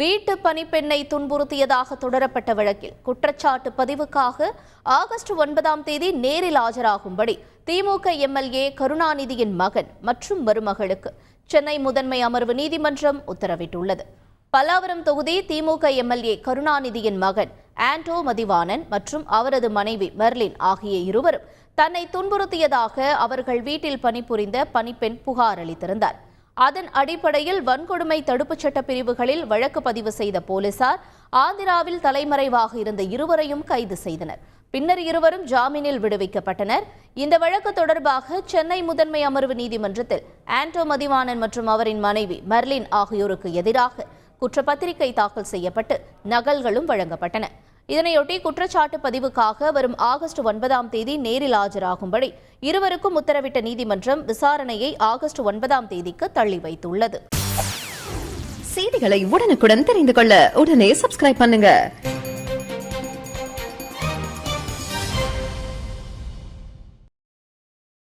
வீட்டு பணிப்பெண்ணை துன்புறுத்தியதாக தொடரப்பட்ட வழக்கில் குற்றச்சாட்டு பதிவுக்காக ஆகஸ்ட் ஒன்பதாம் தேதி நேரில் ஆஜராகும்படி திமுக எம்எல்ஏ கருணாநிதியின் மகன் மற்றும் மருமகளுக்கு சென்னை முதன்மை அமர்வு நீதிமன்றம் உத்தரவிட்டுள்ளது. பல்லாவரம் தொகுதி திமுக எம்எல்ஏ கருணாநிதியின் மகன் ஆண்டோ மதிவாணன் மற்றும் அவரது மனைவி மெர்லின் ஆகிய இருவரும் தன்னை துன்புறுத்தியதாக அவர்கள் வீட்டில் பணிபுரிந்த பணிப்பெண் புகார் அளித்திருந்தார். அதன் அடிப்படையில் வன்கொடுமை தடுப்புச் சட்ட பிரிவுகளில் வழக்கு பதிவு செய்த போலீசார் ஆந்திராவில் தலைமறைவாக இருந்த இருவரையும் கைது செய்தனர். பின்னர் இருவரும் ஜாமீனில் விடுவிக்கப்பட்டனர். இந்த வழக்கு தொடர்பாக சென்னை முதன்மை அமர்வு நீதிமன்றத்தில் ஆண்டோ மதிவாணன் மற்றும் அவரின் மனைவி மெர்லின் ஆகியோருக்கு எதிராக குற்றப்பத்திரிகை தாக்கல் செய்யப்பட்டு நகல்களும் வழங்கப்பட்டன. இதனையொட்டி குற்றச்சாட்டு பதிவுக்காக வரும் ஆகஸ்ட் ஒன்பதாம் தேதி நேரில் ஆஜராகும்படி இருவருக்கும் உத்தரவிட்ட நீதிமன்றம் விசாரணையை ஆகஸ்ட் ஒன்பதாம் தேதிக்கு தள்ளி வைத்துள்ளது. செய்திகளை உடனுக்குடன் தெரிந்து கொள்ள உடனே சப்ஸ்கிரைப் பண்ணுங்க.